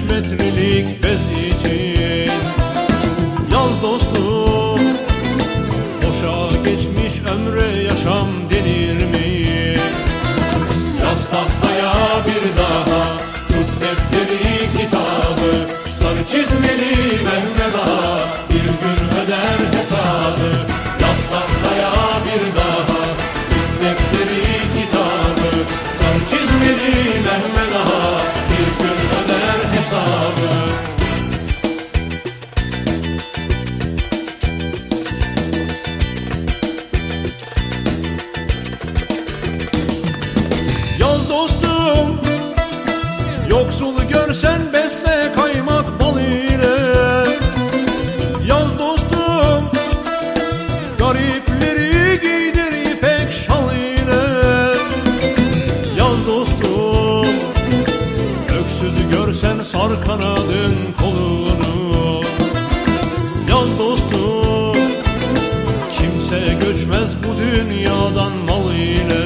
metrelik bez için Yaz dostum Boşa geçmiş ömre yaşam denir mi? Yaz tahtaya dostum Yoksul görsen besle kaymak bal ile. Yaz dostum Garipleri giydir ipek şal ile. Yaz dostum Öksüzü görsen sar kanadın kolunu. Yaz dostum Kimse göçmez bu dünyadan mal ile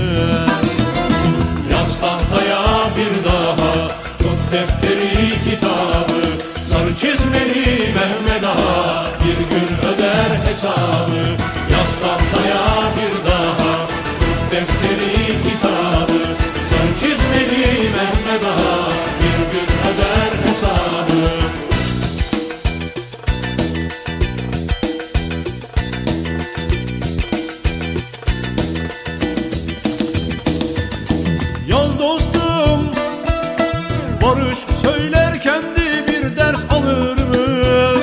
defteri kitabı Sarı çizmeli olmuş Söyler kendi bir ders alır mı?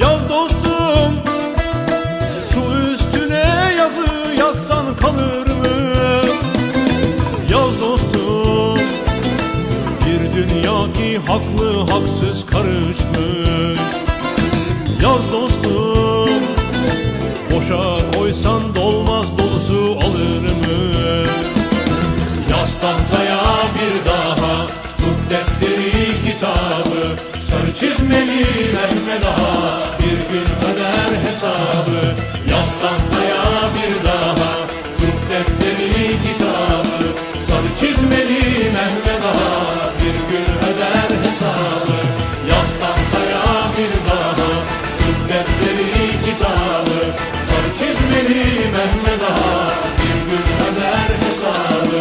Yaz dostum Su üstüne yazı yazsan kalır mı? Yaz dostum Bir dünya ki haklı haksız karışmış Yaz dostum eder hesabı Yaslanmaya bir daha. Tut defteri kitabı Sarı çizmeli Mehmet Ağa. Bir gün öder hesabı Yaslanmaya bir daha. Tut defteri kitabı Sarı çizmeli Mehmet Ağa. Bir gün öder hesabı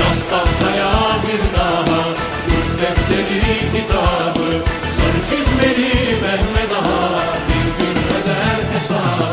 Yaslanmaya bir daha. Tut defteri kitabı Sarı çizmeli Star.